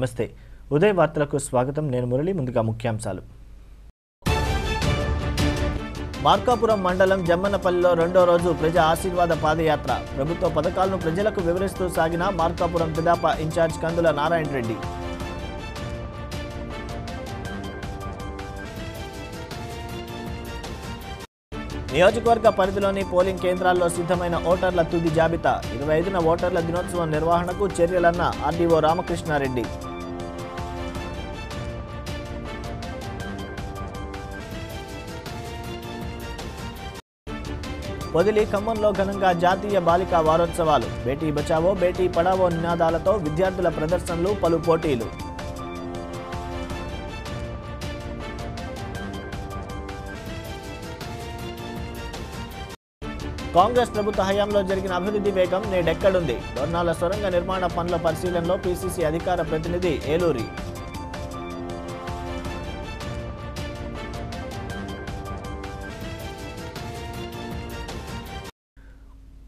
నమస్తే. ఉదయ వార్తలకు స్వాగతం. నేను మురళి ముందుగా ముఖ్యాంశాలు. మార్కాపురం మండలం జమ్మన్నపల్లిలో రెండో రోజు ప్రజా ఆశీర్వాద పాదయాత్ర. ప్రభుత్వ పథకాలను ప్రజలకు వివరిస్తూ సాగిన మార్కాపురం పిదాప ఇన్ఛార్జ్ కందుల నారాయణ రెడ్డి. నియోజకవర్గ పరిధిలోని పోలింగ్ కేంద్రాల్లో సిద్ధమైన ఓటర్ల తుది జాబితా. ఇరవై ఐదున ఓటర్ల దినోత్సవం నిర్వహణకు చర్యలన్న ఆర్డీఓ రామకృష్ణారెడ్డి. వదిలి ఖమ్మంలో ఘనంగా జాతీయ బాలికా వారోత్సవాలు. బేటీ బచావో బేటీ పడావో నినాదాలతో విద్యార్థుల ప్రదర్శనలు పలు పోటీలు. కాంగ్రెస్ ప్రభుత్వ హయాంలో జరిగిన అభివృద్ధి వేగం నేడెక్కడుంది? దొర్నాల సొరంగ నిర్మాణ పనుల పరిశీలనలో పీసీసీ అధికార ప్రతినిధి ఏలూరి.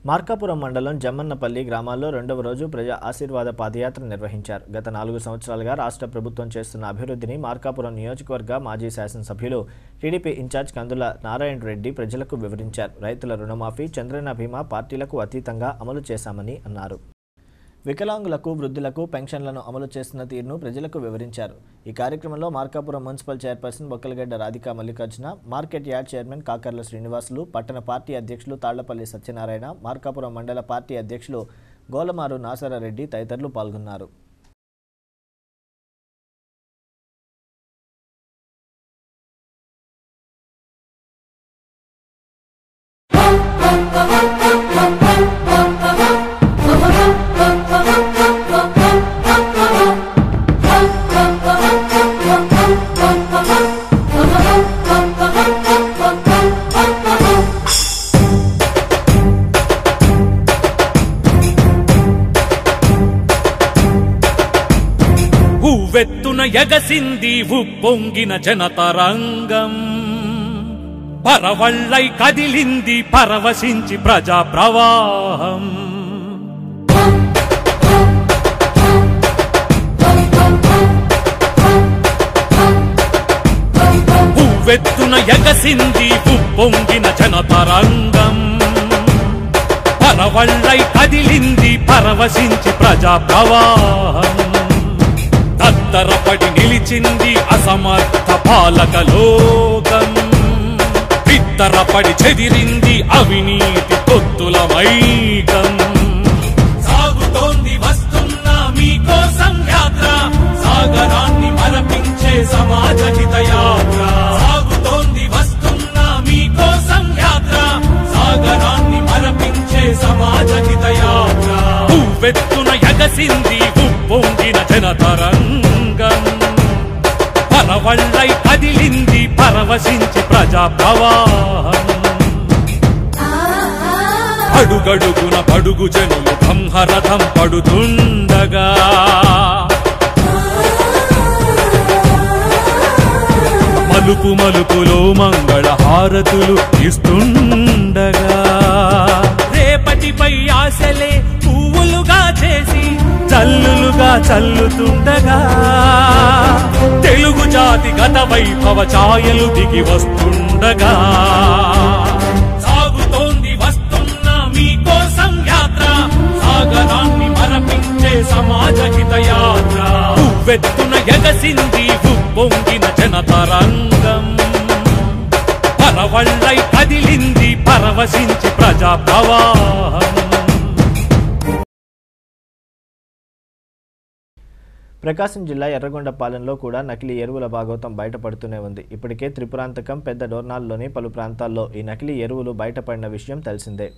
మార్కాపురం మండలం జమ్మన్నపల్లి గ్రామాల్లో రెండవ రోజు ప్రజా ఆశీర్వాద పాదయాత్ర నిర్వహించారు. గత నాలుగు సంవత్సరాలుగా రాష్ట్ర ప్రభుత్వం చేస్తున్న అభివృద్ధిని మార్కాపురం నియోజకవర్గ మాజీ శాసనసభ్యులు టీడీపీ ఇన్ఛార్జ్ కందుల నారాయణ రెడ్డి ప్రజలకు వివరించారు. రైతుల రుణమాఫీ చంద్రన బీమా పార్టీలకు అతీతంగా అమలు చేశామని అన్నారు. వికలాంగులకు వృద్ధులకు పెన్షన్లను అమలు చేస్తున్న తీరును ప్రజలకు వివరించారు. ఈ కార్యక్రమంలో Markapuram municipal chairperson Bokkalagadda Radhika Mallikarjuna market yard chairman Kakarla Srinivasulu పట్టణ పార్టీ అధ్యక్షులు తాళ్ళపల్లి సత్యనారాయణ మార్కాపురం మండల పార్టీ అధ్యక్షులు గోలమారు నాసరారెడ్డి తదితరులు పాల్గొన్నారు. ఎగసింది ఉప్పొంగిన జనతరంగం. పరవళ్ళై కదిలింది పరవశించి ప్రజా ప్రవాహం ఉవ్వెత్తున ఎగసింది ఉప్పొంగిన జనతరంగం. పరవళ్ళై కదిలింది పరవశించి ప్రజా ప్రవాహం తరపడి నిలిచింది అసమర్థ పాలక లోకం. బిత్తరపడి చెదిరింది అవినీతి కొత్తుల వైకం సాగుతోంది వస్తున్న మీకోసం యాత్ర సాగరాన్ని మరపించే సమాజ హిత యాత్ర సాగుతోంది వస్తున్న మీకోసం యాత్ర సాగరాన్ని మరపించే సమాజ హిత యాత్ర ఉవ్వెత్తున ఎగసింది ఉప్పొంగిన జనతరంగం పరవళ్ళై కదిలింది పరవశించి ప్రజా అడుగడుగున పడుగు జనులు బ్రహ్మరథం పడుతుండగా. మలుపు మలుపులో మంగళ హారతులు ఇస్తుండగా. రేపటిపై ఆశలే పువ్వులుగా చేసి చల్లులుగా చల్లుతుండగా తెలుగు జాతి గత వైభవ ఛాయలు దిగి వస్తుండగా. సాగుతోంది వస్తున్న మీకోసం యాత్ర సాగరాన్ని మరపించే సమాజ హిత యాత్ర ఉవ్వెత్తున ఎగసింది ఉప్పొంగిన జనతరంగం. పరవళ్ళై కదిలింది పరవశించి ప్రజా ప్రవాహం ప్రకాశం జిల్లా ఎర్రగొండపాలెంలో కూడా నకిలీ ఎరువుల భాగవతం బయటపడుతూనే ఉంది. ఇప్పటికే త్రిపురాంతకం పెద్ద డోర్నాల్లోని పలు ప్రాంతాల్లో ఈ నకిలీ ఎరువులు బయటపడిన విషయం తెలిసిందే.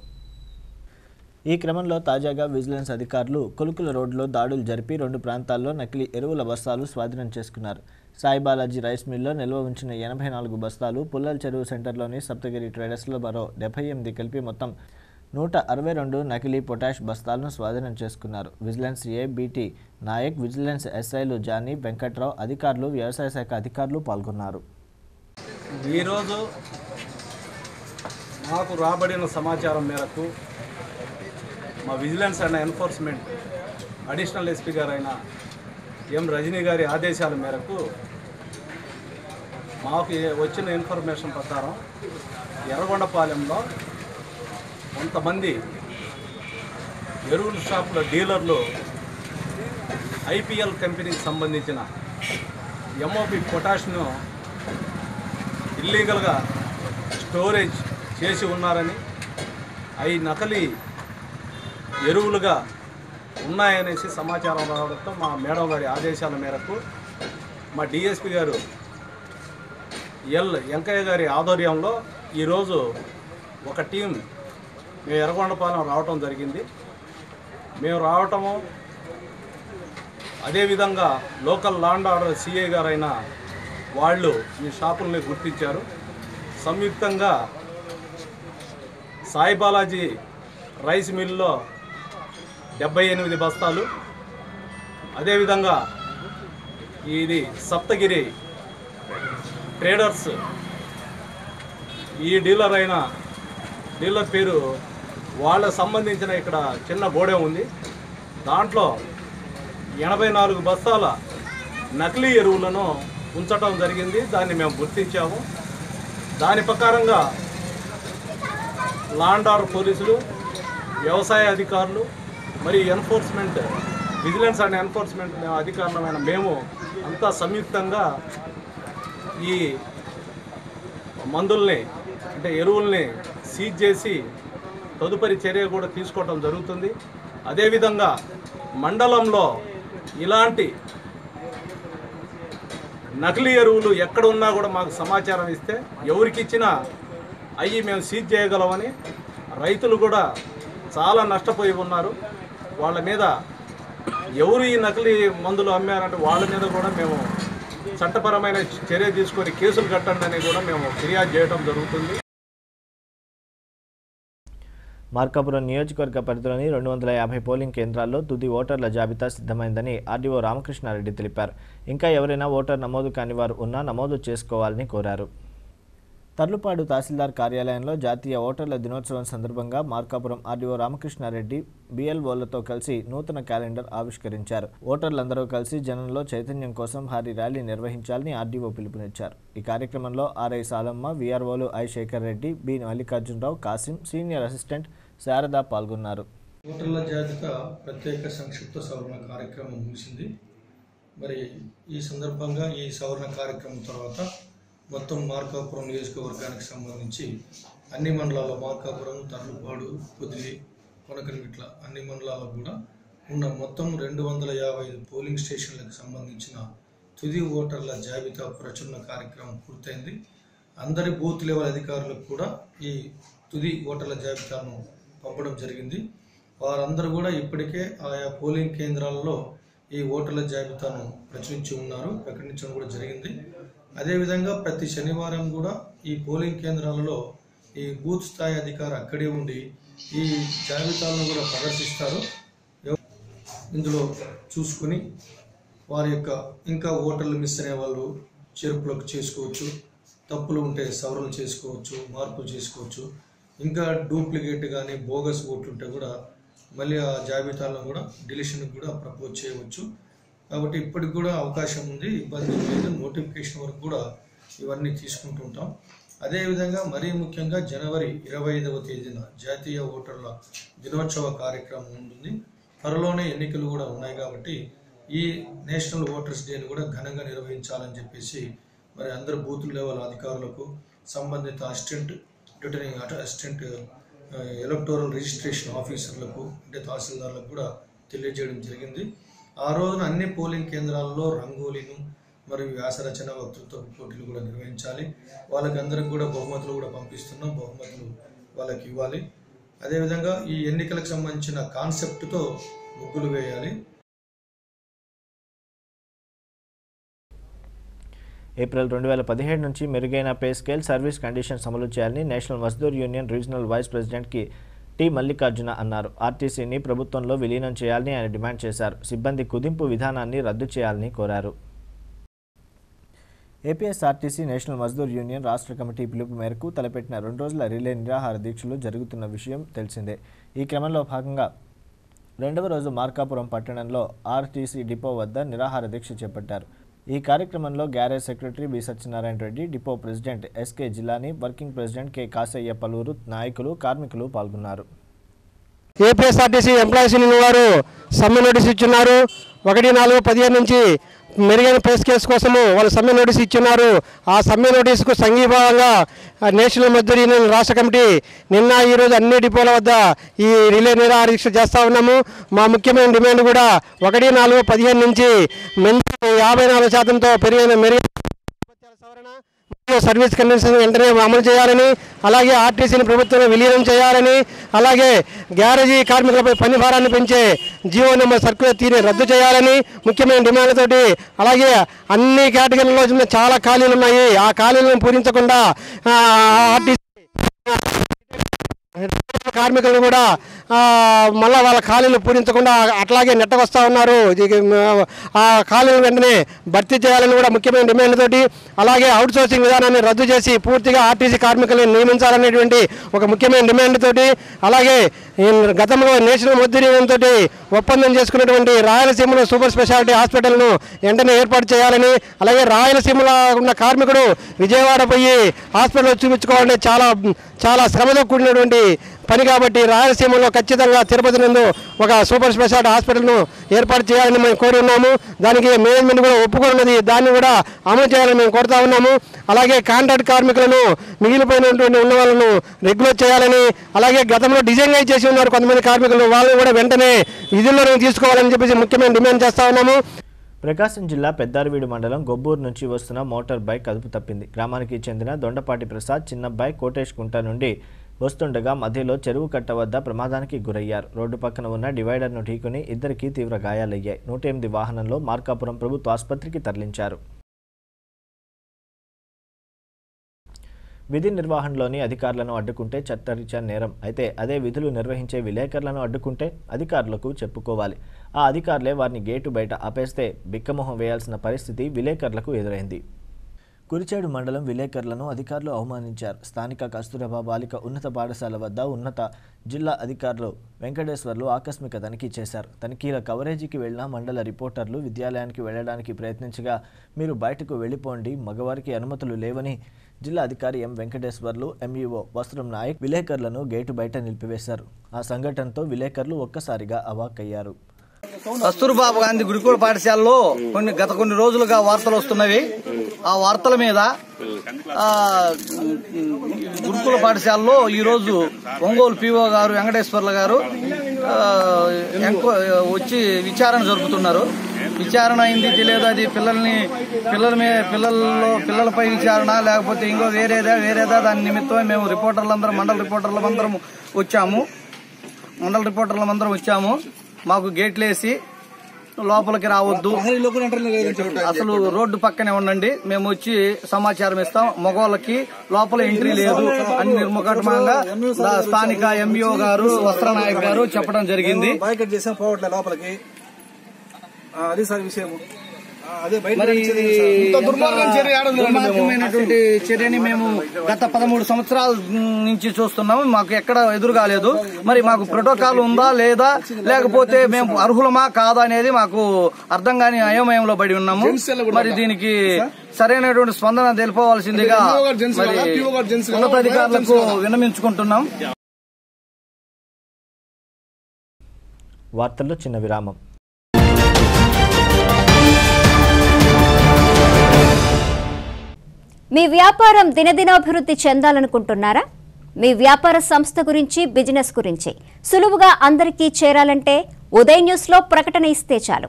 ఈ క్రమంలో తాజాగా విజిలెన్స్ అధికారులు కొలుకుల రోడ్లో దాడులు జరిపి రెండు ప్రాంతాల్లో నకిలీ ఎరువుల బస్తాలు స్వాధీనం చేసుకున్నారు. సాయిబాలాజీ రైస్ మిల్లో నిల్వ ఉంచిన ఎనభై నాలుగు బస్తాలు పుల్లల చెరువు సెంటర్లోని సప్తగిరి ట్రేడర్స్లో మరో డెబ్బై ఎనిమిది కలిపి మొత్తం నూట అరవై రెండు నకిలీ పొటాష్ బస్తాలను స్వాధీనం చేసుకున్నారు. Vigilance A B T Nayak vigilance ఎస్ఐలు జానీ వెంకట్రావు అధికారులు వ్యవసాయ శాఖ అధికారులు పాల్గొన్నారు. ఈరోజు మాకు రాబడిన సమాచారం మేరకు మా vigilance and enforcement additional SP గారైన ఎం రజనీ గారి ఆదేశాల మేరకు మాకు వచ్చిన ఇన్ఫర్మేషన్ ప్రకారం ఎర్రగొండపాలెంలో కొంతమంది ఎరువుల షాపుల డీలర్లు ఐపీఎల్ కంపెనీకి సంబంధించిన ఎంఓపి పొటాష్ను ఇల్లీగల్గా స్టోరేజ్ చేసి ఉన్నారని అవి నకలీ ఎరువులుగా ఉన్నాయనేసి సమాచారం రావడంతో మా మేడం గారి ఆదేశాల మేరకు మా డిఎస్పి గారు ఎల్ వెంకయ్య గారి ఆధ్వర్యంలో ఈరోజు ఒక టీం మేము ఎర్రగొండపాలెం రావటం జరిగింది. మేము రావటము అదేవిధంగా లోకల్ లాండ్ ఆర్డర్ సిఏ గారైన వాళ్ళు ఈ షాపుల్ని గుర్తించారు. సంయుక్తంగా సాయి బాలాజీ రైస్ మిల్లో డెబ్బై ఎనిమిది బస్తాలు. అదేవిధంగా ఇది సప్తగిరి ట్రేడర్స్ ఈ డీలర్ అయిన డీలర్ పేరు వాళ్ళకు సంబంధించిన ఇక్కడ చిన్న గోడే ఉంది. దాంట్లో ఎనభై నాలుగు బస్తాల నకిలీ ఎరువులను ఉంచటం జరిగింది. దాన్ని మేము గుర్తించాము. దాని ప్రకారంగా లాండార్ పోలీసులు వ్యవసాయ అధికారులు మరి ఎన్ఫోర్స్మెంట్ విజిలెన్స్ అండ్ ఎన్ఫోర్స్మెంట్ అధికారులమైన మేము అంతా సంయుక్తంగా ఈ మందుల్ని అంటే ఎరువుల్ని సీజ్ చేసి తదుపరి చర్య కూడా తీసుకోవటం జరుగుతుంది. అదేవిధంగా మండలంలో ఇలాంటి నకిలీ ఎరువులు ఎక్కడ ఉన్నా కూడా మాకు సమాచారం ఇస్తే ఎవరికి ఇచ్చినా అవి మేము సీజ్ చేయగలమని రైతులు కూడా చాలా నష్టపోయి ఉన్నారు. వాళ్ళ మీద ఎవరు ఈ నకిలీ మందులు అమ్మారంటే వాళ్ళ మీద కూడా మేము చట్టపరమైన చర్య తీసుకొని కేసులు కట్టండి అని కూడా మేము ఫిర్యాదు చేయడం జరుగుతుంది. మార్కాపురం నియోజకవర్గ పరిధిలోని రెండు వందల యాభై పోలింగ్ కేంద్రాల్లో తుది ఓటర్ల జాబితా సిద్ధమైందని ఆర్డీఓ రామకృష్ణారెడ్డి తెలిపారు. ఇంకా ఎవరైనా ఓటర్ నమోదు కాని వారు ఉన్నా నమోదు చేసుకోవాలని కోరారు. తర్లుపాడు తహసీల్దార్ కార్యాలయంలో జాతీయ ఓటర్ల దినోత్సవం సందర్భంగా మార్కాపురం ఆర్డీఓ రామకృష్ణారెడ్డి బిఎల్ఓలతో కలిసి నూతన క్యాలెండర్ ఆవిష్కరించారు. ఓటర్లందరూ కలిసి జనంలో చైతన్యం కోసం భారీ ర్యాలీ నిర్వహించాలని ఆర్డీఓ పిలుపునిచ్చారు. ఈ కార్యక్రమంలో RI Salamma వీఆర్ఓలు I Shekar Reddy B Mallikarjunarao Kasim senior assistant Sharada పాల్గొన్నారు. ఓటర్ల జాబితా ప్రత్యేక సంక్షిప్త సవరణ కార్యక్రమం ముగిసింది. మరి ఈ సందర్భంగా ఈ సవరణ కార్యక్రమం తర్వాత మొత్తం మార్కాపురం నియోజకవర్గానికి సంబంధించి అన్ని మండలాల మార్కాపురం తర్లుపాడు పొదిలి కొనకనిమిట్ల అన్ని మండలాల్లో కూడా ఉన్న మొత్తం రెండు వందల యాభై ఐదు పోలింగ్ స్టేషన్లకు సంబంధించిన తుది ఓటర్ల జాబితా ప్రచురణ కార్యక్రమం పూర్తయింది. అందరి బూత్ లెవెల్ అధికారులకు కూడా ఈ తుది ఓటర్ల జాబితాను పంపడం జరిగింది. వారందరూ కూడా ఇప్పటికే ఆయా పోలింగ్ కేంద్రాలలో ఈ ఓటర్ల జాబితాను ప్రచురించి ఉన్నారు. ప్రకటించడం కూడా జరిగింది. అదేవిధంగా ప్రతి శనివారం కూడా ఈ పోలింగ్ కేంద్రాలలో ఈ బూత్ స్థాయి అధికారి అక్కడే ఉండి ఈ జాబితాలను కూడా ప్రదర్శిస్తారు. ఇందులో చూసుకుని వారి యొక్క ఇంకా ఓటర్లు మిస్ అనే వాళ్ళు చేర్పులకు చేసుకోవచ్చు తప్పులు ఉంటే సవరణ చేసుకోవచ్చు మార్పులు చేసుకోవచ్చు. ఇంకా డూప్లికేట్ కానీ బోగస్ ఓట్లు ఉంటే కూడా మళ్ళీ ఆ జాబితాలో కూడా డిలిషన్కి కూడా ప్రపోజ్ చేయవచ్చు. కాబట్టి ఇప్పటికి కూడా అవకాశం ఉంది. ఇబ్బంది లేదు. నోటిఫికేషన్ వరకు కూడా ఇవన్నీ తీసుకుంటుంటాం అదేవిధంగా మరీ ముఖ్యంగా జనవరి ఇరవై ఐదవ తేదీన జాతీయ ఓటర్ల దినోత్సవ కార్యక్రమం ఉంటుంది. త్వరలోనే ఎన్నికలు కూడా ఉన్నాయి కాబట్టి ఈ నేషనల్ ఓటర్స్ డేని కూడా ఘనంగా నిర్వహించాలని చెప్పేసి మరి అందరు బూత్ లెవెల్ అధికారులకు సంబంధిత assistant returning assistant electoral registration ఆఫీసర్లకు అంటే తహసీల్దార్లకు కూడా తెలియజేయడం జరిగింది. ఆ రోజున అన్ని పోలింగ్ కేంద్రాల్లో రంగోలీను మరియు వ్యాసరచన వక్తృత్వ పోటీలు కూడా నిర్వహించాలి. వాళ్ళకందరికి కూడా బహుమతులు కూడా పంపిస్తున్నాం. బహుమతులు వాళ్ళకి ఇవ్వాలి. అదేవిధంగా ఈ ఎన్నికలకు సంబంధించిన కాన్సెప్ట్తో ముగ్గులు వేయాలి. ఏప్రిల్ రెండు వేల పదిహేడు నుంచి మెరుగైన పే స్కేల్ సర్వీస్ కండిషన్స్ అమలు చేయాలని national Mazdoor union regional vice ప్రెసిడెంట్కి T Mallikarjuna అన్నారు. ఆర్టీసీని ప్రభుత్వంలో విలీనం చేయాలని ఆయన డిమాండ్ చేశారు. సిబ్బంది కుదింపు విధానాన్ని రద్దు చేయాలని కోరారు. ఏపీఎస్ఆర్టీసీ నేషనల్ మజ్దూర్ యూనియన్ రాష్ట్ర కమిటీ పిలుపు మేరకు తలపెట్టిన రెండు రోజుల రిలే నిరాహార దీక్షలు జరుగుతున్న విషయం తెలిసిందే. ఈ క్రమంలో భాగంగా రెండవ రోజు మార్కాపురం పట్టణంలో ఆర్టీసీ డిపో వద్ద నిరాహార దీక్ష చేపట్టారు. ఈ కార్యక్రమంలో garage secretary B Satyanarayana Reddy depot president SK Jilani working president K Kasaiah పలువురు నాయకులు కార్మికులు పాల్గొన్నారు. ఏపీఎస్ఆర్టీసీ ఎంప్లాయీస్ యూనియన్ వారు సమ్మె నోటీస్ ఇచ్చున్నారు. ఒకటి నాలుగు పదిహేను నుంచి మెరుగైన ప్రెస్ కేసు కోసము వాళ్ళు సమ్మె నోటీస్ ఇచ్చున్నారు. ఆ సమ్మె నోటీసుకు సంఘీభావంగా నేషనల్ మజ్దూర్ యూనియన్ రాష్ట్ర కమిటీ నిన్న ఈరోజు అన్ని డిపోల వద్ద ఈ రిలే నిరాహారీక్ష చేస్తూ ఉన్నాము. మా ముఖ్యమైన డిమాండ్ కూడా ఒకటి నాలుగు పదిహేను నుంచి యాభై నాలుగు శాతంతో పెరిగిన మెరుగైన సవరణ మరియు సర్వీస్ కండిషన్ వెంటనే అమలు చేయాలని అలాగే ఆర్టీసీని ప్రభుత్వం విలీనం చేయాలని అలాగే గ్యారేజీ కార్మికులపై పని భారాన్ని పెంచే జీవో నెంబర్ సర్క్యులర్ తీరుని రద్దు చేయాలని ముఖ్యమైన డిమాండ్లతోటి అలాగే అన్ని కేటగిరీల్లో చిన్న చాలా ఖాళీలు ఉన్నాయి. ఆ ఖాళీలను పూరించకుండా ఆర్టీసీ కార్మికులు కూడా మళ్ళీ వాళ్ళ ఖాళీలు పూరించకుండా అట్లాగే నెట్టకొస్తూ ఉన్నారు. ఇది, ఆ ఖాళీలు వెంటనే భర్తీ చేయాలని కూడా ముఖ్యమైన డిమాండ్ తోటి అలాగే అవుట్ సోర్సింగ్ విధానాన్ని రద్దు చేసి పూర్తిగా ఆర్టీసీ కార్మికులను నియమించాలనేటువంటి ఒక ముఖ్యమైన డిమాండ్ తోటి అలాగే గతంలో నేషనల్ ముద్దురీయం తోటి ఒప్పందం చేసుకున్నటువంటి రాయలసీమలో సూపర్ స్పెషాలిటీ హాస్పిటల్ను వెంటనే ఏర్పాటు చేయాలని అలాగే రాయలసీమలో ఉన్న కార్మికుడు విజయవాడ పోయి హాస్పిటల్ చూపించుకోవాలంటే చాలా చాలా శ్రమతో కూడినటువంటి పని కాబట్టి రాయలసీమలో ఖచ్చితంగా తిరుపతి నందు ఒక సూపర్ స్పెషాలిటీ హాస్పిటల్ను ఏర్పాటు చేయాలని మేము కోరి ఉన్నాము. దానికి మేనేజ్మెంట్ కూడా ఒప్పుకున్నది దాన్ని కూడా అమలు చేయాలని మేము కోరుతా ఉన్నాము. అలాగే కాంట్రాక్ట్ కార్మికులను మిగిలిపోయినటువంటి ఉన్న వాళ్ళను రెగ్యులర్ చేయాలని అలాగే గతంలో డిజైన్ చేసి ఉన్నారు కొంతమంది కార్మికులు. వాళ్ళని కూడా వెంటనే విధుల్లోనే తీసుకోవాలని చెప్పేసి ముఖ్యమైన డిమాండ్ చేస్తా ఉన్నాము. ప్రకాశం జిల్లా పెద్దారవీడు మండలం గొబ్బూరు నుంచి వస్తున్న మోటార్ బైక్ అదుపు తప్పింది. గ్రామానికి చెందిన దొండపాటి ప్రసాద్ చిన్నబ్బాయి కోటేష్ కుంట నుండి వస్తుండగా మధ్యలో చెరువు కట్ట వద్ద ప్రమాదానికి గురయ్యారు. రోడ్డు పక్కన ఉన్న డివైడర్ను ఢీకొని ఇద్దరికి తీవ్ర గాయాలయ్యాయి. నూట ఎనిమిది వాహనంలో మార్కాపురం ప్రభుత్వ ఆసుపత్రికి తరలించారు. విధి నిర్వహణలోని అధికారులను అడ్డుకుంటే చట్టరీత్యా నేరం. అయితే అదే విధులు నిర్వహించే విలేకరులను అడ్డుకుంటే అధికారులకు చెప్పుకోవాలి. ఆ అధికారులే వారిని గేటు బయట ఆపేస్తే బిక్కమొహం వేయాల్సిన పరిస్థితి విలేకరులకు ఎదురైంది. కురిచేడు మండలం విలేకరులను అధికారులు అవమానించారు. స్థానిక కస్తూరబా బాలిక ఉన్నత పాఠశాల వద్ద ఉన్నత జిల్లా అధికారులు వెంకటేశ్వర్లు ఆకస్మిక తనిఖీ చేశారు. తనిఖీల కవరేజీకి వెళ్ళిన మండల రిపోర్టర్లు విద్యాలయానికి వెళ్ళడానికి ప్రయత్నించగా మీరు బయటకు వెళ్ళిపోండి మగవారికి అనుమతులు లేవని జిల్లా అధికారి ఎం వెంకటేశ్వర్లు ఎంఈఓ వస్త్రం నాయక్ విలేకరులను గేటు బయట నిలిపివేశారు. ఆ సంఘటనతో విలేకరులు ఒక్కసారిగా అవాక్కయ్యారు. కస్తూర్బాబు గాంధీ గురుకుల పాఠశాలలో కొన్ని గత కొన్ని రోజులుగా వార్తలు వస్తున్నవి. ఆ వార్తల మీద గురుకుల పాఠశాలలో ఈ రోజు ఒంగోలు పిఓ గారు వెంకటేశ్వర్ల గారు వచ్చి విచారణ జరుపుతున్నారు. విచారణ అయింది తెలియదు అది పిల్లల్ని పిల్లల మీద పిల్లల్లో పిల్లలపై విచారణ లేకపోతే ఇంకో వేరేదా వేరేదా దాని నిమిత్తమే మేము రిపోర్టర్లందరం మండల రిపోర్టర్లందరం వచ్చాము. మండల రిపోర్టర్లందరం వచ్చాము. మాకు గేట్లు వేసి లోపలికి రావద్దు. అసలు రోడ్డు పక్కనే ఉండండి. మేము వచ్చి సమాచారం ఇస్తాం. మగవాళ్ళకి లోపల ఎంట్రీ లేదు. అని నిర్ముఖటంగా స్థానిక ఎంఈఓ గారు వస్త్రనాయక్ గారు చెప్పడం జరిగింది. లోపలికి. అది సార్ విషయము. దుర్మార్గమైనటువంటి చర్యని మేము గత పదమూడు సంవత్సరాల నుంచి చూస్తున్నాము. మాకు ఎక్కడ ఎదురు కాలేదు. మరి మాకు ప్రోటోకాల్ ఉందా లేదా? లేకపోతే మేము అర్హులమా కాదా అనేది మాకు అర్థం కాని అయోమయంలో పడి ఉన్నాము. మరి దీనికి సరైనటువంటి స్పందన తెలుపవలసిందిగా మరి ఉన్నతాధికారులకు విన్నమించుకుంటున్నాం వార్తల్లో చిన్న విరామం. మీ వ్యాపారం దినదినాభివృద్ధి చెందాలనుకుంటున్నారా? మీ వ్యాపార సంస్థ గురించి బిజినెస్ గురించి సులువుగా అందరికీ చేరాలంటే ఉదయ్ న్యూస్లో ప్రకటన ఇస్తే చాలు.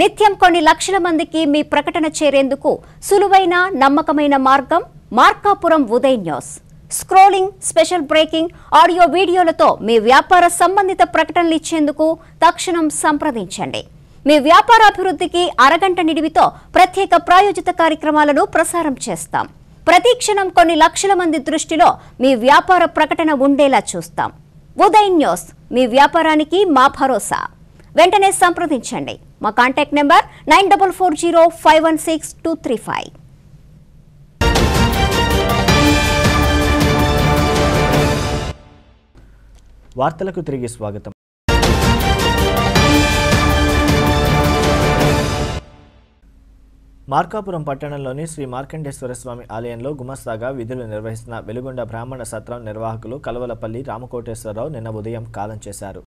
నిత్యం కొన్ని లక్షల మందికి మీ ప్రకటన చేరేందుకు సులువైన నమ్మకమైన మార్గం Markapuram Uday news. Scrolling special breaking audio వీడియోలతో మీ వ్యాపార సంబంధిత ప్రకటనలు ఇచ్చేందుకు తక్షణం సంప్రదించండి. మీ వ్యాపార అభివృద్ధికి అరగంట నిడివితో ప్రత్యేక ప్రాయోజిత కార్యక్రమాలను ప్రసారం చేస్తాం. ప్రతి క్షణం కొన్ని లక్షల మంది దృష్టిలో మీ వ్యాపార ప్రకటన ఉండేలా చూస్తాం. ఉదయ్ న్యూస్ మీ వ్యాపారానికి మా భరోసా. వెంటనే సంప్రదించండి. మా contact number nine double four zero five one six two three five. వార్తలకు తిరిగి స్వాగతం. మార్కాపురం పట్టణంలోని శ్రీ మార్కండేశ్వర స్వామి ఆలయంలో గుమస్తాగా విధులు నిర్వహిస్తున్న వెలుగొండ బ్రాహ్మణ సత్రం నిర్వాహకులు కలవలపల్లి రామకోటేశ్వరరావు నిన్న ఉదయం కాలం చేశారు.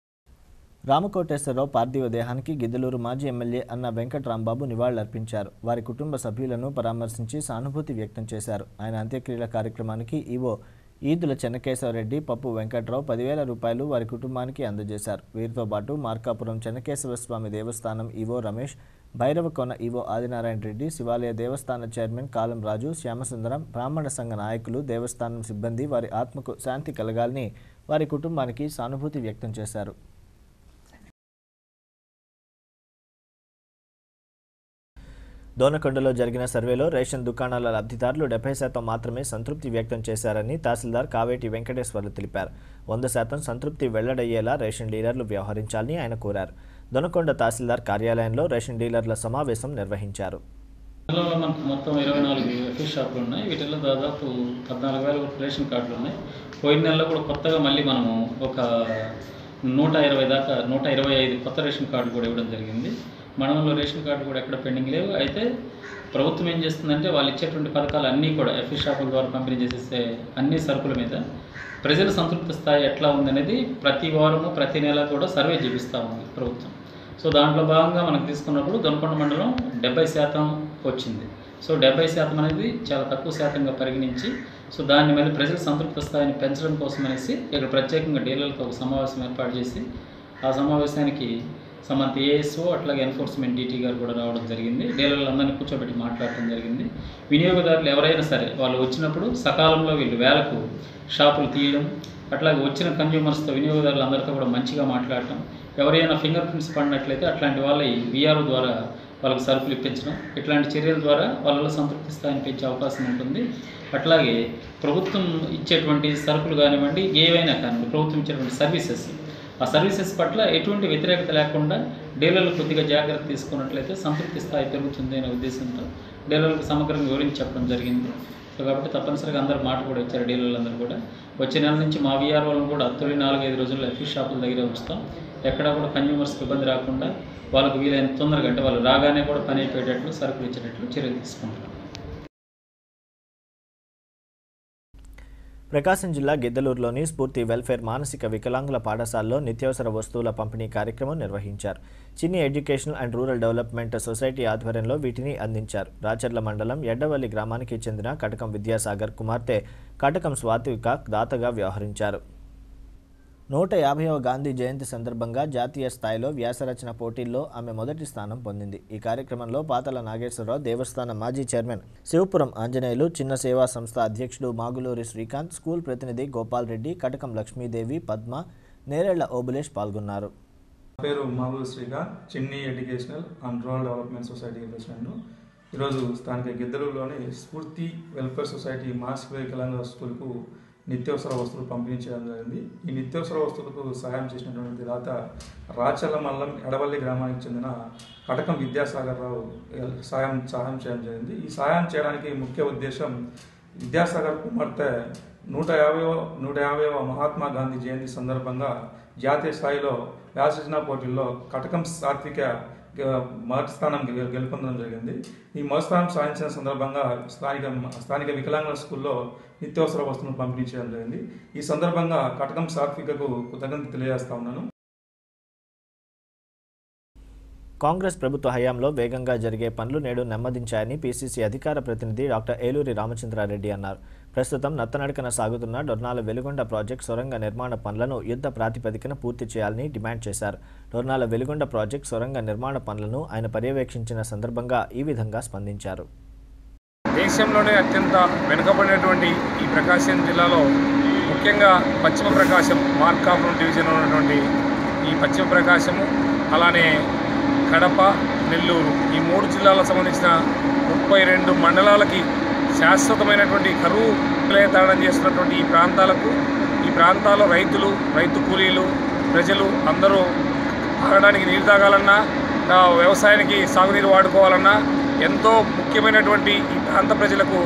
రామకోటేశ్వరరావు పార్థివ దేహానికి గిద్దలూరు మాజీ ఎమ్మెల్యే అన్న వెంకటరాంబాబు నివాళులర్పించారు. వారి కుటుంబ సభ్యులను పరామర్శించి సానుభూతి వ్యక్తం చేశారు. ఆయన అంత్యక్రియల కార్యక్రమానికి ఈవో ఈదుల చెన్నకేశవరెడ్డి పప్పు వెంకట్రావు పదివేల రూపాయలు వారి కుటుంబానికి అందజేశారు. వీరితో పాటు మార్కాపురం చెన్నకేశవ స్వామి దేవస్థానం ఈవో రమేష్ భైరవకొన ఈవో ఆదినారాయణ రెడ్డి శివాలయ దేవస్థాన చైర్మన్ కాలం రాజు శ్యామసుందరం బ్రాహ్మణ సంఘ నాయకులు దేవస్థానం సిబ్బంది వారి ఆత్మకు శాంతి కలగాలని వారి కుటుంబానికి సానుభూతి వ్యక్తం చేశారు. దోనకొండలో జరిగిన సర్వేలో రేషన్ దుకాణాల లబ్ధిదారులు డెబ్బై శాతం మాత్రమే సంతృప్తి వ్యక్తం చేశారని తహసీల్దార్ కావేటి వెంకటేశ్వర్లు తెలిపారు. వంద శాతం సంతృప్తి వెల్లడయ్యేలా రేషన్ డీలర్లు వ్యవహరించాలని ఆయన కోరారు. దొనకొండ తహసీల్దార్ కార్యాలయంలో రేషన్ డీలర్ల సమావేశం నిర్వహించారు. మండలంలో మనకు మొత్తం ఇరవై నాలుగు ఫిష్ షాపులు ఉన్నాయి. వీటిల్లో దాదాపు పద్నాలుగు వేల రేషన్ కార్డులు ఉన్నాయి. పోయిన నెలలో కూడా కొత్తగా మళ్ళీ మనము ఒక నూట ఇరవై దాకా నూట ఇరవై ఐదు కొత్త రేషన్ కార్డు కూడా ఇవ్వడం జరిగింది. మండలంలో రేషన్ కార్డు కూడా ఎక్కడ పెండింగ్ లేవు. అయితే ప్రభుత్వం ఏం చేస్తుందంటే వాళ్ళు ఇచ్చేటువంటి పథకాలు అన్నీ కూడా ఎఫ్ఈ షాపుల ద్వారా పంపిణీ చేసేసే అన్ని సరుకుల మీద ప్రజల సంతృప్తి స్థాయి ఎట్లా ఉందనేది ప్రతి వారము ప్రతి నెల కూడా సర్వే చేపిస్తూ ఉంది ప్రభుత్వం. సో దాంట్లో భాగంగా మనం తీసుకున్నప్పుడు దొనకొండ మండలం డెబ్బై శాతం వచ్చింది. సో డెబ్బై శాతం అనేది చాలా తక్కువ శాతంగా పరిగణించి సో దాన్ని మళ్ళీ ప్రజల సంతృప్త స్థాయిని పెంచడం కోసం అనేసి ఇక్కడ ప్రత్యేకంగా డీలర్లతో ఒక సమావేశం ఏర్పాటు చేసి ఆ సమావేశానికి సమంత ఏఎస్ఓ అట్లాగే ఎన్ఫోర్స్మెంట్ డీటీ గారు కూడా రావడం జరిగింది. డీలర్లందరినీ కూర్చోబెట్టి మాట్లాడటం జరిగింది. వినియోగదారులు ఎవరైనా సరే వాళ్ళు వచ్చినప్పుడు సకాలంలో వీళ్ళు వేలకు షాపులు తీయడం అట్లాగే వచ్చిన కన్జ్యూమర్స్తో వినియోగదారులు అందరితో కూడా మంచిగా మాట్లాడటం ఎవరైనా ఫింగర్ ప్రింట్స్ పడినట్లయితే అట్లాంటి వాళ్ళ విఆర్ఓ ద్వారా వాళ్ళకి సరుకులు ఇప్పించడం ఇట్లాంటి చర్యల ద్వారా వాళ్ళలో సంతృప్తి స్థాయిని పెంచే అవకాశం ఉంటుంది. అట్లాగే ప్రభుత్వం ఇచ్చేటువంటి సరుకులు కానివ్వండి ఏవైనా కానివ్వండి ప్రభుత్వం ఇచ్చేటువంటి సర్వీసెస్ ఆ సర్వీసెస్ పట్ల ఎటువంటి వ్యతిరేకత లేకుండా డీలర్లు కొద్దిగా జాగ్రత్త తీసుకున్నట్లయితే సంతృప్తి స్థాయి పెరుగుతుంది అనే ఉద్దేశంతో డీలర్లకు సమగ్రంగా వివరించి చెప్పడం జరిగింది. సో కాబట్టి తప్పనిసరిగా అందరూ మాట కూడా ఇచ్చారు డీలర్లందరూ కూడా. వచ్చే నెల నుంచి మా విఆర్ఓలను కూడా తొలి నాలుగైదు రోజుల్లో ఎఫీ షాపుల దగ్గర ఉంచుతాం. ఎక్కడా కూడా కన్జ్యూమర్స్కి ఇబ్బంది రాకుండా వాళ్ళకు వీలైన తొందరగా అంటే వాళ్ళు రాగానే కూడా పని అయిపోయేటట్లు సరుకులు ఇచ్చేటట్లు చర్యలు తీసుకుంటాం. ప్రకాశం జిల్లా గిద్దలూరులోని స్ఫూర్తి వెల్ఫేర్ మానసిక వికలాంగుల పాఠశాలలో నిత్యావసర వస్తువుల పంపిణీ కార్యక్రమం నిర్వహించారు. Chinni educational and rural development society ఆధ్వర్యంలో వీటిని అందించారు. రాచర్ల మండలం ఎడ్డవల్లి గ్రామానికి చెందిన కటకం విద్యాసాగర్ కుమార్తె కటకం స్వాతిక దాతగా వ్యవహరించారు. నూట యాభైవ గాంధీ జయంతి సందర్భంగా జాతీయ స్థాయిలో వ్యాసరచన పోటీల్లో ఆమె మొదటి స్థానం పొందింది. ఈ కార్యక్రమంలో పాతల నాగేశ్వరరావు దేవస్థానం మాజీ చైర్మన్ శివపురం ఆంజనేయులు చిన్న సేవా సంస్థ అధ్యక్షుడు మాగులూరి శ్రీకాంత్ స్కూల్ ప్రతినిధి గోపాల్ రెడ్డి కటకం లక్ష్మీదేవి పద్మ నేరేళ్ళ ఓబులేష్ పాల్గొన్నారు. పేరు Magulu Srikanth Chinni educational and rural development society president. ఈరోజు స్థానిక గిద్దలూరులోని స్ఫూర్తి వెల్ఫేర్ సొసైటీ మాస్ వికలాంగ స్కూల్కు నిత్యావసర వస్తువులు పంపిణీ చేయడం జరిగింది. ఈ నిత్యావసర వస్తువులకు సహాయం చేసినటువంటి దాత రాచల మల్లం ఎడవల్లి గ్రామానికి చెందిన కటకం విద్యాసాగర్ రావు సాయం సహాయం చేయడం జరిగింది. ఈ సహాయం చేయడానికి ముఖ్య ఉద్దేశం విద్యాసాగర్ కుమార్తె నూట యాభైవ నూట యాభైవ మహాత్మా గాంధీ జయంతి సందర్భంగా జాతీయ స్థాయిలో వ్యాసరచన పోటీల్లో కటకం సాత్విక మొదటి స్థానం గెలుపొందడం జరిగింది. ఈ మొదటి స్థానం సాధించిన సందర్భంగా స్థానిక స్థానిక వికలాంగుల స్కూల్లో నిత్యావసర వస్తువులను పంపిణీ చేయడం జరిగింది. ఈ సందర్భంగా కటకం సాత్వికకు కృతజ్ఞత తెలియజేస్తా ఉన్నాను. కాంగ్రెస్ ప్రభుత్వ హయాంలో వేగంగా జరిగే పనులు నేడు నెమ్మదించాయని పీసీసీ అధికార ప్రతినిధి డాక్టర్ ఏలూరి రామచంద్రారెడ్డి అన్నారు. ప్రస్తుతం నత్తనడకన సాగుతున్న డొర్నాల వెలుగొండ ప్రాజెక్ట్ సొరంగ నిర్మాణ పనులను యుద్ధ ప్రాతిపదికన పూర్తి చేయాలని డిమాండ్ చేశారు. డొర్నాల వెలుగొండ ప్రాజెక్ట్ సొరంగ నిర్మాణ పనులను ఆయన పర్యవేక్షించిన సందర్భంగా ఈ విధంగా స్పందించారు. దేశంలోనే అత్యంత వెనుకబడినటువంటి ఈ ప్రకాశం జిల్లాలో ముఖ్యంగా పశ్చిమ ప్రకాశం మార్కాపురం డివిజన్ ఉన్నటువంటి ఈ పశ్చిమ ప్రకాశము అలానే కడప నెల్లూరు. ఈ మూడు జిల్లాలకు సంబంధించిన ముప్పై రెండు మండలాలకి శాశ్వతమైనటువంటి కరువు తాళం చేస్తున్నటువంటి ఈ ప్రాంతాలకు ఈ ప్రాంతాల్లో రైతులు రైతు కూలీలు ప్రజలు అందరూ తాగడానికి నీరు తాగాలన్నా వ్యవసాయానికి సాగునీరు వాడుకోవాలన్నా ఎంతో ముఖ్యమైనటువంటి ఈ ప్రాంత ప్రజలకు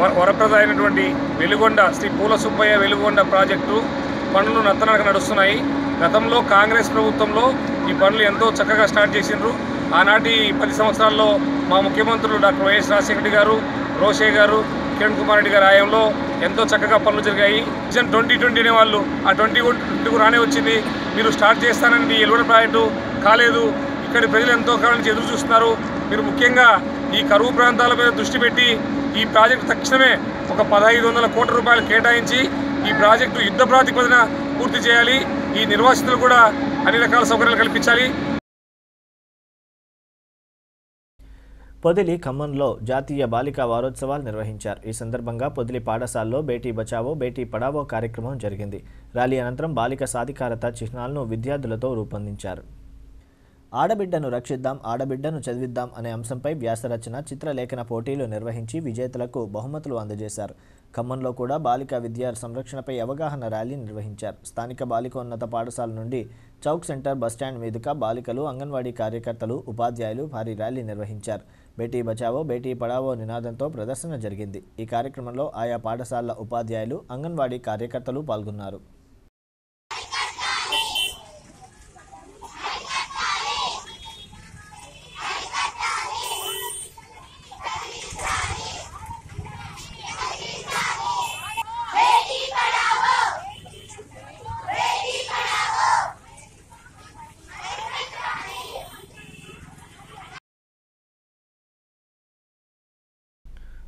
వరప్రద వరప్రదమైనటువంటి వెలుగొండ శ్రీ పూల సుబ్బయ్య వెలుగొండ ప్రాజెక్టు పనులు నత్తనడక నడుస్తున్నాయి. గతంలో కాంగ్రెస్ ప్రభుత్వంలో ఈ పనులు ఎంతో చక్కగా స్టార్ట్ చేసిండ్రు. ఆనాటి పది సంవత్సరాల్లో మా ముఖ్యమంత్రులు డాక్టర్ వైఎస్ రాజశేఖర గారు రోషే గారు కిరణ్ కుమార్ రెడ్డి గారి ఆయంలో ఎంతో చక్కగా పనులు జరిగాయి. విజన్ ట్వంటీ ట్వంటీ అనే వాళ్ళు ఆ ట్వంటీ ట్వంటీకు రానే వచ్చింది. మీరు స్టార్ట్ చేస్తానని ఎలువడ ప్రాజెక్టు కాలేదు. ఇక్కడి ప్రజలు ఎంతో కాలం నుంచి ఎదురు చూస్తున్నారు. మీరు ముఖ్యంగా ఈ కరువు ప్రాంతాల మీద దృష్టి పెట్టి ఈ ప్రాజెక్టు తక్షణమే ఒక పదహైదు వందల కోట్ల రూపాయలు కేటాయించి ఈ ప్రాజెక్టు యుద్ధ ప్రాతిపదిన పూర్తి చేయాలి. ఈ నిర్వాసితులు కూడా అన్ని రకాల సౌకర్యాలు కల్పించాలి. పొదిలి ఖమ్మంలో జాతీయ బాలికా వారోత్సవాలు నిర్వహించారు. ఈ సందర్భంగా పొదిలి పాఠశాలలో బేటీ బచావో బేటీ పడావో కార్యక్రమం జరిగింది. ర్యాలీ అనంతరం బాలిక సాధికారత చిహ్నాలను విద్యార్థులతో రూపొందించారు. ఆడబిడ్డను రక్షిద్దాం ఆడబిడ్డను చదివిద్దాం అనే అంశంపై వ్యాసరచన చిత్రలేఖన పోటీలు నిర్వహించి విజేతలకు బహుమతులు అందజేశారు. ఖమ్మంలో కూడా బాలిక విద్యా సంరక్షణపై అవగాహన ర్యాలీ నిర్వహించారు. స్థానిక బాలికోన్నత పాఠశాల నుండి చౌక్ సెంటర్ బస్టాండ్ మీదుగా బాలికలు అంగన్వాడీ కార్యకర్తలు ఉపాధ్యాయులు భారీ ర్యాలీ నిర్వహించారు. బేటీ బచావో బేటీ పడావో నినాదంతో ప్రదర్శన జరిగింది. ఈ కార్యక్రమంలో ఆయా పాఠశాలల ఉపాధ్యాయులు అంగన్వాడీ కార్యకర్తలు పాల్గొన్నారు.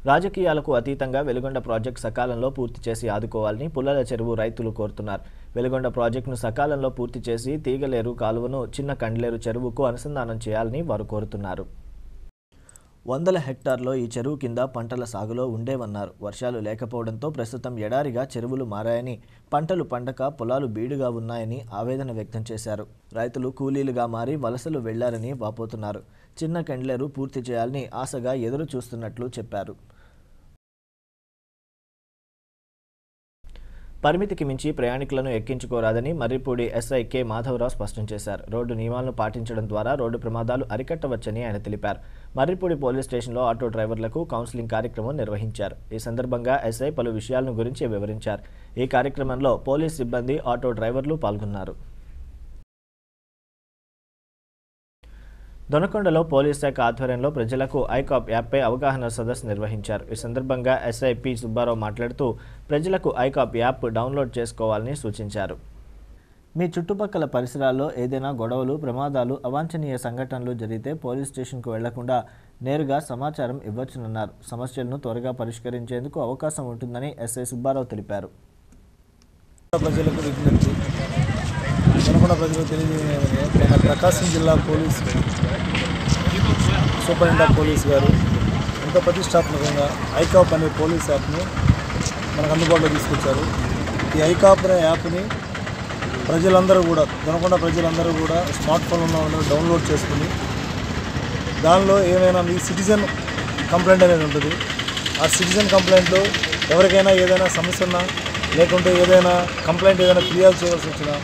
రాజకీయాలకు అతీతంగా వెలుగొండ ప్రాజెక్టు సకాలంలో పూర్తి చేసి ఆదుకోవాలని పుల్లల చెరువు రైతులు కోరుతున్నారు. వెలుగొండ ప్రాజెక్టును సకాలంలో పూర్తి చేసి తీగలేరు కాలువను చిన్న కండ్లేరు చెరువుకు అనుసంధానం చేయాలని వారు కోరుతున్నారు. వందల హెక్టార్లో ఈ చెరువు కింద పంటల సాగులో ఉండేవన్నారు. వర్షాలు లేకపోవడంతో ప్రస్తుతం ఎడారిగా చెరువులు మారాయని పంటలు పండక పొలాలు బీడుగా ఉన్నాయని ఆవేదన వ్యక్తం చేశారు. రైతులు కూలీలుగా మారి వలసలు వెళ్ళారని వాపోతున్నారు. చిన్న కండ్లేరు పూర్తి చేయాలని ఆశగా ఎదురు చూస్తున్నట్లు చెప్పారు. పరిమితికి మించి ప్రయాణికులను ఎక్కించుకోరాదని మర్రిపూడి ఎస్ఐ కె మాధవరావు స్పష్టం చేశారు. రోడ్డు నియమాలను పాటించడం ద్వారా రోడ్డు ప్రమాదాలు అరికట్టవచ్చని ఆయన తెలిపారు. మర్రిపూడి పోలీస్ స్టేషన్లో ఆటో డ్రైవర్లకు కౌన్సిలింగ్ కార్యక్రమం నిర్వహించారు. ఈ సందర్భంగా ఎస్ఐ పలు విషయాలను గురించి వివరించారు. ఈ కార్యక్రమంలో పోలీస్ సిబ్బంది ఆటో డ్రైవర్లు పాల్గొన్నారు. దొనకొండలో పోలీస్ శాఖ ఆధ్వర్యంలో ప్రజలకు ఐకాప్ యాప్పై అవగాహన సదస్సు నిర్వహించారు. ఈ సందర్భంగా ఎస్ఐ పి సుబ్బారావు మాట్లాడుతూ ప్రజలకు ఐకాప్ యాప్ డౌన్లోడ్ చేసుకోవాలని సూచించారు. మీ చుట్టుపక్కల పరిసరాల్లో ఏదైనా గొడవలు ప్రమాదాలు అవాంఛనీయ సంఘటనలు జరిగితే పోలీస్ స్టేషన్కు వెళ్ళకుండా నేరుగా సమాచారం ఇవ్వచ్చునన్నారు సమస్యలను త్వరగా పరిష్కరించేందుకు అవకాశం ఉంటుందని ఎస్ఐ సుబ్బారావు తెలిపారు. ప్రజలకు విజ్ఞప్తి. దొనకొండ ప్రజలకు తెలియజేయడం ప్రకాశం జిల్లా పోలీసు సూపరింటెండెంట్ ఆఫ్ పోలీస్ గారు ఎంతో ప్రతిష్టాత్మకంగా ఐకాప్ అనే పోలీస్ యాప్ని మనకు అందుబాటులో తీసుకొచ్చారు. ఈ ఐకాప్ అనే యాప్ని ప్రజలందరూ కూడా దొనకొండ ప్రజలందరూ కూడా స్మార్ట్ ఫోన్ ఉన్న డౌన్లోడ్ చేసుకుని దానిలో ఏమైనా మీ సిటిజన్ కంప్లైంట్ అనేది ఉంటుంది. ఆ సిటిజన్ కంప్లైంట్లో ఎవరికైనా ఏదైనా సమస్య ఉన్నా లేకుంటే ఏదైనా కంప్లైంట్ ఏదైనా ఫిర్యాదు చేయవలసి వచ్చినా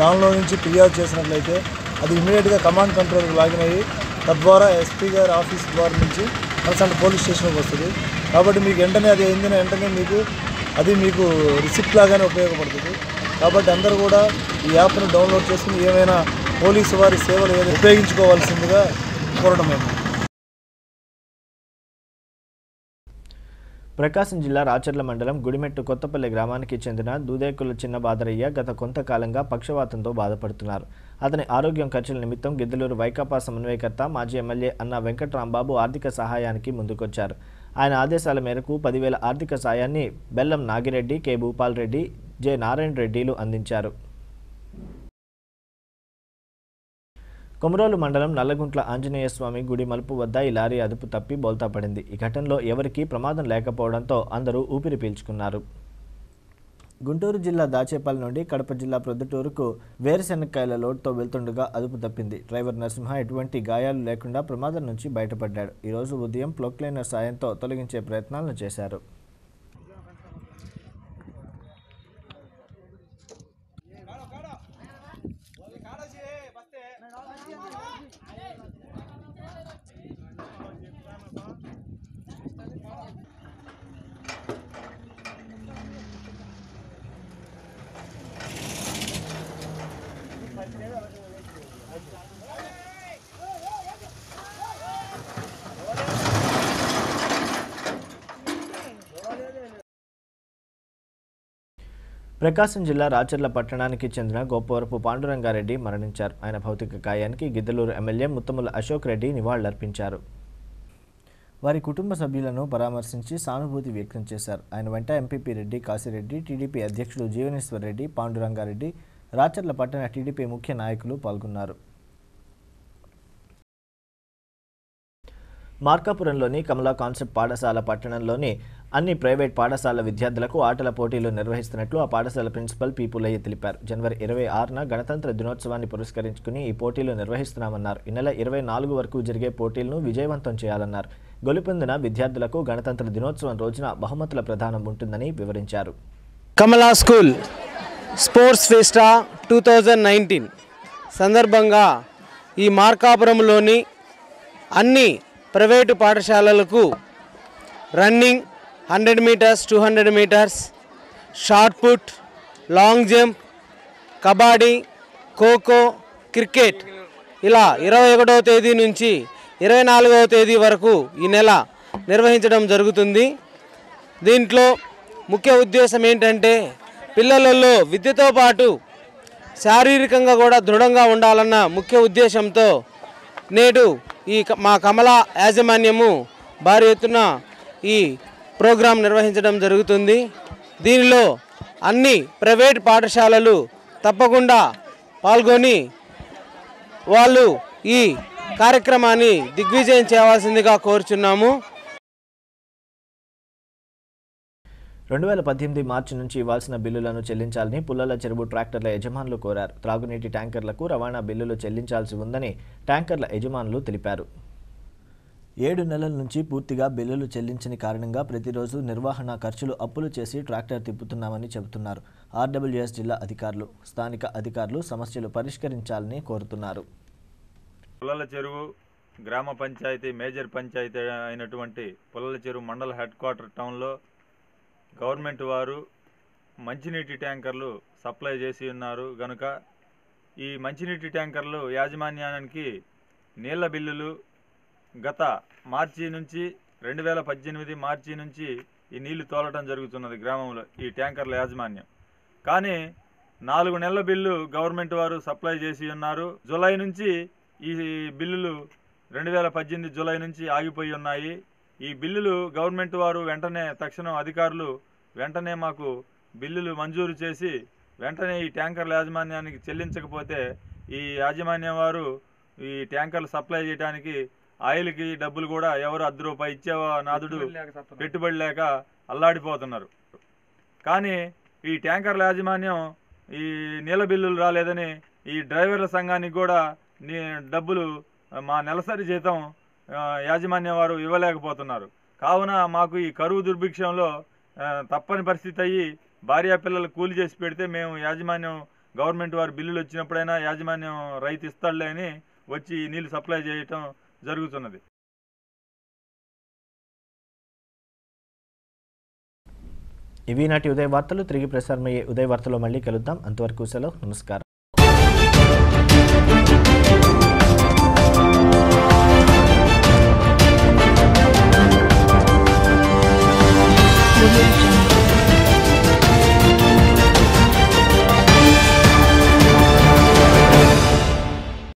దానిలో నుంచి ఫిర్యాదు చేసినట్లయితే అది ఇమీడియట్గా కమాండ్ కంట్రోల్కి లాగిన్ అయ్యి తద్వారా ఎస్పీ గారి ఆఫీస్ ద్వారా నుంచి కన్సల్ట్ పోలీస్ స్టేషన్కి వస్తుంది. కాబట్టి మీకు వెంటనే అది అయిందిన వెంటనే మీకు అది మీకు రిసిప్ట్ లాగానే ఉపయోగపడుతుంది. కాబట్టి అందరూ కూడా ఈ యాప్ను డౌన్లోడ్ చేసుకుని ఏమైనా పోలీసు వారి సేవలు ఏదైనా ఉపయోగించుకోవాల్సిందిగా కోరడం ప్రకాశం జిల్లా రాచర్ల మండలం గుడిమెట్టు కొత్తపల్లి గ్రామానికి చెందిన దూదేకుల చిన్న బాదరయ్య గత కొంతకాలంగా పక్షవాతంతో బాధపడుతున్నారు. అతని ఆరోగ్యం ఖర్చుల నిమిత్తం గిద్దలూరు వైకాపా సమన్వయకర్త మాజీ ఎమ్మెల్యే అన్న వెంకట్రాంబాబు ఆర్థిక సహాయానికి ముందుకొచ్చారు. ఆయన ఆదేశాల మేరకు పదివేల ఆర్థిక సాయాన్ని బెల్లం నాగిరెడ్డి కె భూపాల్ రెడ్డి జె నారాయణ రెడ్డిలు అందించారు. కొమరోలు మండలం నల్లగుంట్ల ఆంజనేయ స్వామి గుడి మలుపు వద్ద ఈ లారీ అదుపు తప్పి బోల్తా పడింది. ఈ ఘటనలో ఎవరికీ ప్రమాదం లేకపోవడంతో అందరూ ఊపిరి పీల్చుకున్నారు. గుంటూరు జిల్లా దాచేపల్లి నుండి కడప జిల్లా ప్రొద్దుటూరుకు వేరుశెనక్కాయల లోడ్తో వెళ్తుండగా అదుపు తప్పింది. డ్రైవర్ నరసింహ ఎటువంటి గాయాలు లేకుండా ప్రమాదం నుంచి బయటపడ్డాడు. ఈరోజు ఉదయం ప్లొక్లైనర్ సాయంతో తొలగించే ప్రయత్నాలను చేశారు. ప్రకాశం జిల్లా రాచర్ల పట్టణానికి చెందిన గోపవరపు పాండురంగారెడ్డి మరణించారు. ఆయన భౌతిక కాయానికి గిద్దలూరు ఎమ్మెల్యే ముత్తముల అశోక్ రెడ్డి నివాళులర్పించారు. వారి కుటుంబ సభ్యులను పరామర్శించి సానుభూతి వ్యక్తం చేశారు. ఆయన వెంట ఎంపీపీ రెడ్డి కాశిరెడ్డి టీడీపీ అధ్యక్షుడు జీవనేశ్వర్ రెడ్డి పాండురంగారెడ్డి రాచర్ల పట్టణ టీడీపీ ముఖ్య నాయకులు పాల్గొన్నారు. మార్కాపురంలోని కమలా కాన్సెప్ట్ పాఠశాల పట్టణంలోని అన్ని ప్రైవేట్ పాఠశాల విద్యార్థులకు ఆటల పోటీలు నిర్వహిస్తున్నట్లు ఆ పాఠశాల ప్రిన్సిపల్ పి. పుల్లయ్య తెలిపారు. జనవరి ఇరవై ఆరున గణతంత్ర దినోత్సవాన్ని పురస్కరించుకుని ఈ పోటీలు నిర్వహిస్తున్నామన్నారు. ఈ నెల ఇరవై నాలుగు వరకు జరిగే పోటీలను విజయవంతం చేయాలన్నారు. గొలుపొందిన విద్యార్థులకు గణతంత్ర దినోత్సవం రోజున బహుమతుల ప్రదానం ఉంటుందని వివరించారు. Kamala school sports festa two thousand nineteen సందర్భంగా ఈ మార్కాపురంలోని అన్ని ప్రైవేటు పాఠశాలలకు running hundred metres two hundred metres shot put long jump kabaddi kho kho cricket. ఇలా ఇరవై ఒకటవ తేదీ నుంచి ఇరవై నాలుగవ తేదీ వరకు ఈ నెల నిర్వహించడం జరుగుతుంది. దీంట్లో ముఖ్య ఉద్దేశం ఏంటంటే పిల్లలలో విద్యతో పాటు శారీరకంగా కూడా దృఢంగా ఉండాలన్న ముఖ్య ఉద్దేశంతో నేడు ఈ క- మా కమల యాజమాన్యము భారీ ఎత్తున ఈ ప్రోగ్రాం నిర్వహించడం జరుగుతుంది. దీనిలో అన్ని ప్రైవేట్ పాఠశాలలు తప్పకుండా పాల్గొని వాళ్ళు ఈ కార్యక్రమాన్ని దిగ్విజయం చేయవలసిందిగా కోరుచున్నాము. రెండు వేల పద్దెనిమిది మార్చి నుంచి ఇవ్వాల్సిన బిల్లులను చెల్లించాలని పుల్లల చెరువు ట్రాక్టర్ల యజమానులు కోరారు. త్రాగునీటి ట్యాంకర్లకు రవాణా బిల్లులు చెల్లించాల్సి ఉందని ట్యాంకర్ల యజమానులు తెలిపారు. ఏడు నెలల నుంచి పూర్తిగా బిల్లులు చెల్లించని కారణంగా ప్రతిరోజు నిర్వహణ ఖర్చులు అప్పులు చేసి ట్రాక్టర్ తిప్పుతున్నామని చెబుతున్నారు. ఆర్డబ్ల్యూఎస్ జిల్లా అధికారులు స్థానిక అధికారులు సమస్యలు పరిష్కరించాలని కోరుతున్నారు. పుల్లల చెరువు గ్రామ పంచాయతీ మేజర్ పంచాయతీ అయినటువంటి పుల్లల చెరువు మండల హెడ్ క్వార్టర్ టౌన్లో గవర్నమెంట్ వారు మంచినీటి ట్యాంకర్లు సప్లై చేసి ఉన్నారు. గనుక ఈ మంచినీటి ట్యాంకర్లు యాజమాన్యానికి నీళ్ళ బిల్లులు గత మార్చి నుంచి రెండు వేల పద్దెనిమిది మార్చి నుంచి ఈ నీళ్ళు తోలటం జరుగుతున్నది గ్రామంలో ఈ ట్యాంకర్ల యాజమాన్యం. కానీ నాలుగు నెలల బిల్లు గవర్నమెంట్ వారు సప్లై చేసి ఉన్నారు. జూలై నుంచి ఈ బిల్లులు రెండు వేల పద్దెనిమిది జూలై నుంచి ఆగిపోయి ఉన్నాయి. ఈ బిల్లులు గవర్నమెంట్ వారు వెంటనే తక్షణం అధికారులు వెంటనే మాకు బిల్లులు మంజూరు చేసి వెంటనే ఈ ట్యాంకర్ల యాజమాన్యానికి చెల్లించకపోతే ఈ యాజమాన్యం వారు ఈ ట్యాంకర్లు సప్లై చేయడానికి ఆయిల్కి డబ్బులు కూడా ఎవరు అర్ధ రూపాయి ఇచ్చే నాదుడు పెట్టుబడి లేక అల్లాడిపోతున్నారు. కానీ ఈ ట్యాంకర్ల యాజమాన్యం ఈ నీళ్ళ బిల్లులు రాలేదని ఈ డ్రైవర్ల సంఘానికి కూడా నీ డబ్బులు మా నెలసరి జీతం యాజమాన్యం వారు ఇవ్వలేకపోతున్నారు. కావున మాకు ఈ కరువు దుర్భిక్షంలో తప్పని పరిస్థితి అయ్యి భార్యా పిల్లలు కూలి చేసి పెడితే మేము యాజమాన్యం గవర్నమెంట్ వారి బిల్లులు వచ్చినప్పుడైనా యాజమాన్యం రైతు ఇస్తాడులే అని వచ్చి ఈ నీళ్ళు సప్లై చేయటం జరుగుతున్నది. ఇవి నాటి ఉదయ వార్తలు తిరిగి ప్రసారమయ్యే ఉదయ వార్తలో మళ్ళీ కలుద్దాం. అంతవరకు సెలవు నమస్కారం. Audio